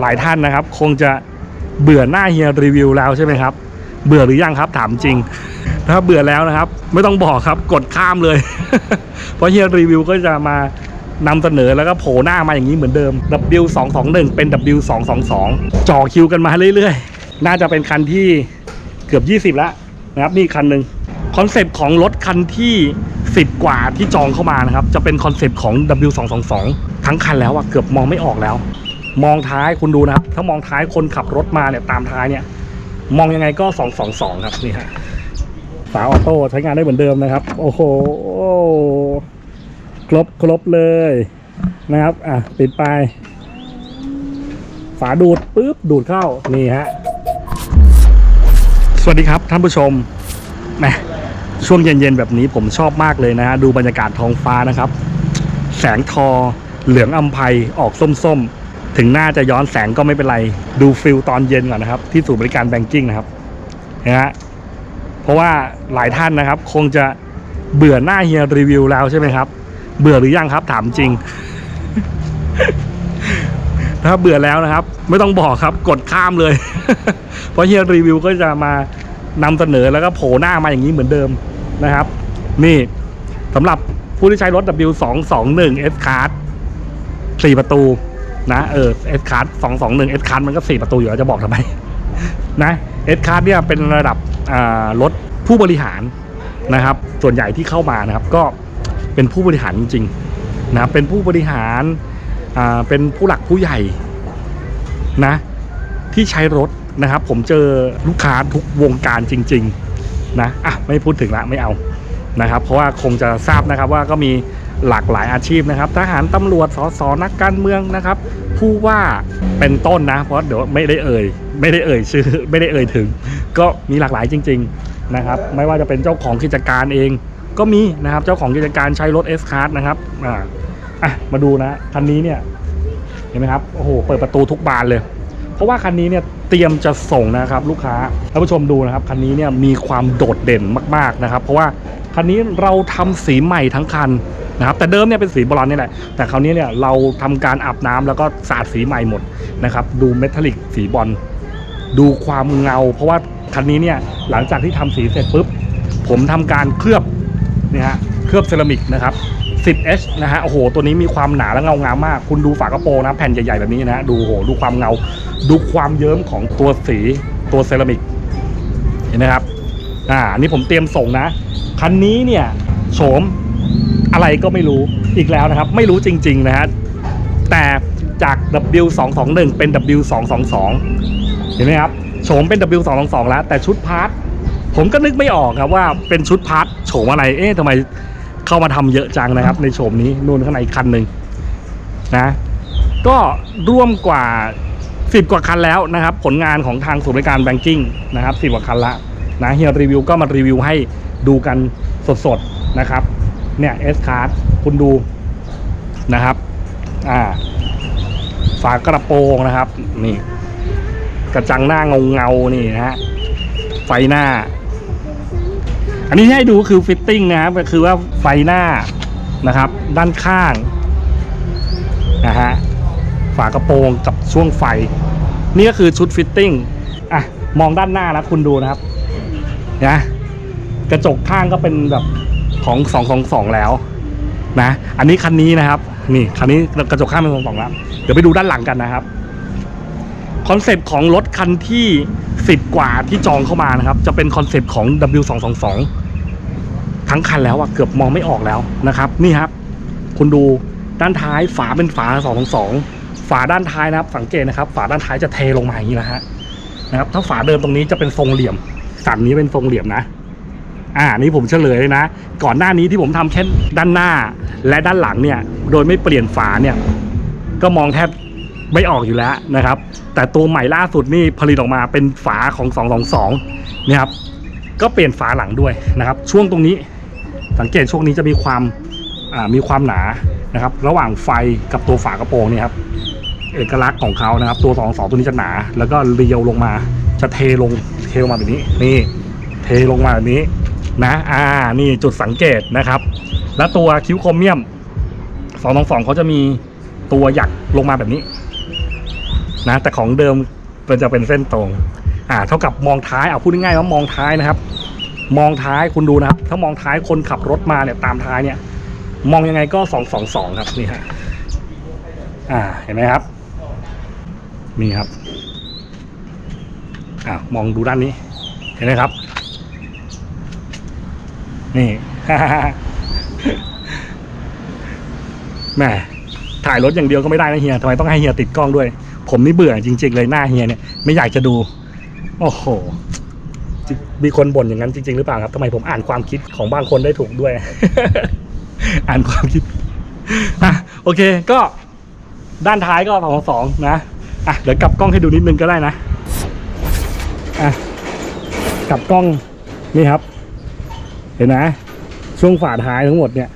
หลายท่านนะครับ คงจะเบื่อหน้าเฮียรีวิวแล้วใช่ไหมครับ เบื่อหรือยังครับถามจริง ถ้าเบื่อแล้วนะครับ ไม่ต้องบอกครับกดข้ามเลย เพราะเฮียรีวิวก็จะมานำเสนอแล้วก็โผล่หน้ามาอย่างนี้เหมือนเดิม W 2 2 1 เป็น W 2 2 2 จ่อคิวกันมาเรื่อยๆ น่าจะเป็นคันที่เกือบ 20 แล้วนะครับนี่คันหนึ่งคอนเซปต์ของรถคันที่ 10 กว่าที่จองเข้ามานะครับ จะเป็นคอนเซปต์ของ W 2 2 2 ทั้งคันแล้วอะเกือบมองไม่ออกแล้ว มองท้ายคุณดูนะครับ ถ้ามองท้ายคนขับรถมาเนี่ยตามท้ายเนี่ย มองยังไงก็222ครับนี่ฮะฝาออโต้ใช้งานได้เหมือนเดิมนะครับ โอ้โหครบครบเลยนะครับ อะปิดไป ฝาดูดปุ๊บดูดเข้านี่ฮะสวัสดีครับท่านผู้ชมแหมช่วงเย็นๆแบบนี้ผมชอบมากเลยนะฮะดูบรรยากาศท้องฟ้านะครับ แสงทอเหลืองอำไพออกส้มๆ ถึงหน้าจะย้อนแสงก็ไม่เป็นไร ดูฟิลตอนเย็นก่อนนะครับ ที่ศูนย์บริการแบงกิ้งนะครับนะฮะเพราะว่าหลายท่านนะครับ คงจะเบื่อหน้าเฮียรีวิวแล้วใช่ไหมครับ เบื่อหรือยังครับถามจริง ถ้าเบื่อแล้วนะครับ ไม่ต้องบอกครับ กดข้ามเลย เพราะเฮียรีวิวก็จะมานำเสนอแล้วก็โผล่หน้ามาอย่างนี้เหมือนเดิมนะครับ นี่สำหรับผู้ที่ใช้รถ W 2 2 1 S Card สี่ประตู นะเออ S Card 2 2 1 S Card มันก็สี่ประตูอยู่แล้วจะบอกทำไมนะ S Card เนี่ยเป็นระดับรถผู้บริหารนะครับ ส่วนใหญ่ที่เข้ามานะครับ ก็เป็นผู้บริหารจริงๆนะเป็นผู้บริหารอ่าเป็นผู้หลักผู้ใหญ่นะที่ใช้รถนะครับ ผมเจอลูกค้าทุกวงการจริง ๆ นะอะไม่พูดถึงละไม่เอานะครับ เพราะว่าคงจะทราบนะครับว่าก็มี หลากหลายอาชีพนะครับ ทหารตำรวจสสนักการเมืองนะครับ ผู้ว่าเป็นต้นนะ เพราะเดี๋ยวไม่ได้เอ่ย ไม่ได้เอ่ยชื่อ ไม่ได้เอ่ยถึง ก็มีหลากหลายจริง ๆนะครับ ไม่ว่าจะเป็นเจ้าของกิจการเอง ก็มีนะครับ เจ้าของกิจการใช้รถ S Card นะครับอ่าอะมาดูนะคันนี้เนี่ยเห็นไหมครับโอ้โหเปิดประตูทุกบานเลย เพราะว่าคันนี้เนี่ยเตรียมจะส่งนะครับลูกค้าท่านผู้ชมดูนะครับคันนี้เนี่ยมีความโดดเด่นมากๆนะครับ เพราะว่าคันนี้เราทำสีใหม่ทั้งคัน นะครับแต่เดิมเนี่ยเป็นสีบรอนนี่แหละแต่คราวนี้เนี่ยเราทำการอาบน้ำแล้วก็สาดสีใหม่หมดนะครับดูเมทัลลิกสีบอลดูความเงา เพราะว่าคันนี้เนี่ยหลังจากที่ทำสีเสร็จปุ๊บผมทำการเคลือบเนี่ยฮะเคลือบเซรามิกนะครับ 10H นะฮะโอ้โห ตัวนี้มีความหนาและเงางามมาก คุณดูฝากระโปรงนะแผ่นใหญ่ๆแบบนี้นะฮะดูโหดูความเงา ดูความเยิ้มของตัวสีตัวเซรามิก เห็นไหมครับ อ่าอันนี้ผมเตรียมส่งนะ คันนี้เนี่ยโฉม อะไรก็ไม่รู้อีกแล้วนะครับ ไม่รู้จริง ๆ นะฮะแต่จาก W 2 2 1 เป็น W 2 2 2 เห็นไหมครับโฉมเป็น W 2 2 2 แล้ว แต่ชุดพาร์ทผมก็นึกไม่ออกครับว่าเป็นชุดพาร์ทโฉมอะไรเอ๊ะทำไมเข้ามาทำเยอะจังนะครับ ในโฉมนี้นู่นข้างในอีกคันหนึ่งนะก็ร่วมกว่า 10 กว่าคันแล้วนะครับ ผลงานของทางศูนย์บริการแบงกิ้งนะครับ10กว่าคันละนะเฮียรีวิวก็มารีวิวให้ดูกันสดๆนะครับ เนี่ยเอสคาร์คุณดูนะครับ อ่า ฝากระโปรงนะครับ นี่ กระจังหน้าเงาเงานี่นะฮะไฟหน้า อันนี้ให้ดูคือฟิตติ้งนะครับคือว่าไฟหน้านะครับ ด้านข้างนะฮะฝากระโปรงกับช่วงไฟ นี่ก็คือชุดฟิตติ้งอะมองด้านหน้านะคุณดูนะครับนะกระจกข้างก็เป็นแบบ ของ222แล้วนะ อันนี้คันนี้นะครับ นี่คันนี้กระจกข้างเป็น22แล้ว เดี๋ยวไปดูด้านหลังกันนะครับคอนเซปต์ของรถคันที่10กว่าที่จองเข้ามานะครับ จะเป็นคอนเซปต์ของ W222 ทั้งคันแล้วอะเกือบมองไม่ออกแล้วนะครับ นี่ครับ คุณดูด้านท้ายฝาเป็นฝา222ฝาด้านท้ายนะครับ สังเกตนะครับ ฝาด้านท้ายจะเทลงมาอย่างนี้นะฮะนะครับ ถ้าฝาเดิมตรงนี้จะเป็นทรงเหลี่ยมสันนี้เป็นทรงเหลี่ยมนะ อ่านี่ผมเฉลยเลยนะ ก่อนหน้านี้ที่ผมทำแค่ด้านหน้า และด้านหลังเนี่ย โดยไม่เปลี่ยนฝาเนี่ย ก็มองแทบไม่ออกอยู่แล้วนะครับ แต่ตัวใหม่ล่าสุดนี่ผลิตออกมาเป็นฝาของ222นี่ครับ ก็เปลี่ยนฝาหลังด้วยนะครับ ช่วงตรงนี้สังเกตช่วงนี้จะมีความมีความหนานะครับ ระหว่างไฟกับตัวฝากระโปรงนี่ครับเอกลักษณ์ของเขานะครับ ตัว2 2ตัวนี้จะหนา แล้วก็เรียวลงมาจะเทลงเทลงมาแบบนี้ นี่ เทลงมาแบบนี้ นะอ่านี่จุดสังเกตนะครับ แล้วตัวคิ้วโครเมียม222เขาจะมีตัวหยักลงมาแบบนี้นะแต่ของเดิมมันจะเป็นเส้นตรงอ่าเท่ากับมองท้ายเอาพูดง่ายๆว่ามองท้ายนะครับ มองท้ายคุณดูนะครับ ถ้ามองท้ายคนขับรถมาเนี่ยตามท้ายเนี่ย มองยังไงก็สองสองสองครับนี่ฮะอ่าเห็นไหมครับนี่ครับอ่ามองดูด้านนี้เห็นไหมครับ นี่ แหมถ่ายรถอย่างเดียวก็ไม่ได้นะเฮียทำไมต้องให้เฮียติดกล้องด้วย ผมนี่เบื่อจริง ๆ เลยหน้าเฮียเนี่ยไม่อยากจะดู โอ้โหมีคนบ่นอย่างนั้นจริง ๆ หรือเปล่าครับทำไมผมอ่านความคิดของบางคนได้ถูกด้วย อ่านความคิดอะโอเคก็ด้านท้ายก็สองสองนะอะเดี๋ยวกลับกล้องให้ดูนิดนึงก็ได้นะอะกลับกล้องนี่ครับ เห็นไหมช่วงฝาท้ายทั้งหมดเนี่ย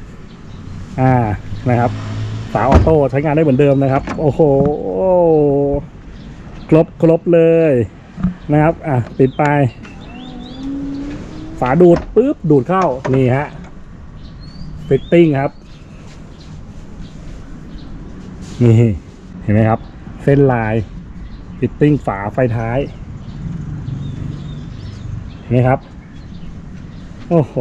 อ่านะครับ ฝาออโต้ใช้งานได้เหมือนเดิมนะครับ โอ้โหครบครบเลยนะครับ อะปิดไป ฝาดูดปุ๊บดูดเข้านี่ฮะฟิตติ้งครับนี่เห็นไหมครับ เส้นลายฟิตติ้งฝาไฟท้ายเห็นไหมครับ โอ้โห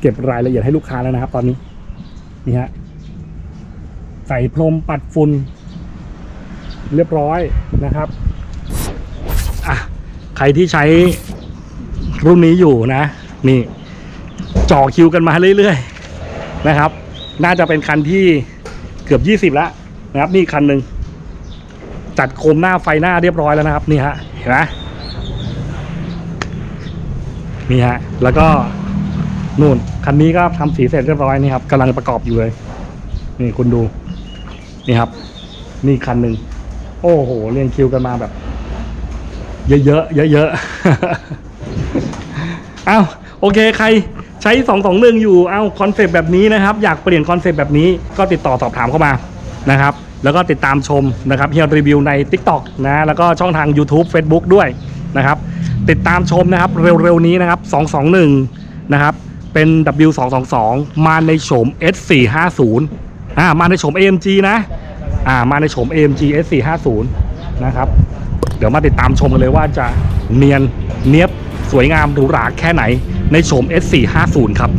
เก็บรายละเอียดให้ลูกค้าแล้วนะครับ ตอนนี้ นี่ฮะ ใส่พรมปัดฝุ่นเรียบร้อยนะครับอะใครที่ใช้รุ่นนี้อยู่นะ นี่จ่อคิวกันมาเรื่อยๆนะครับ น่าจะเป็นคันที่เกือบยี่สิบแล้วนะครับ นี่คันหนึ่งจัดโคมหน้าไฟหน้าเรียบร้อยแล้วนะครับ นี่ฮะเห็นไหม นี่ฮะ แล้วก็นู่น คันนี้ก็ทำสีเสร็จเรียบร้อยนี่ครับกำลังประกอบอยู่เลย นี่คุณดู นี่ครับ นี่คันหนึ่ง โอ้โห เรียงคิวกันมาแบบ เยอะๆ เยอะๆเอาโอเค ใครใช้221อยู่ เอาคอนเซปต์แบบนี้นะครับ อยากเปลี่ยนคอนเซปต์แบบนี้ ก็ติดต่อสอบถามเข้ามานะครับ แล้วก็ติดตามชมนะครับเฮียรีวิวใน TikTok นะ แล้วก็ช่องทาง YouTube Facebook ด้วย นะครับ ติดตามชมนะครับเร็วๆนี้นะครับ 221 นะครับ เป็น W222 มาในโฉม S450 อ่ามาในโฉม AMG นะอ่ามาในโฉม AMG S450 นะครับ เดี๋ยวมาติดตามชมกันเลยว่าจะเนียนเนียบสวยงามหรูหราแค่ไหนในโฉม S450 ครับ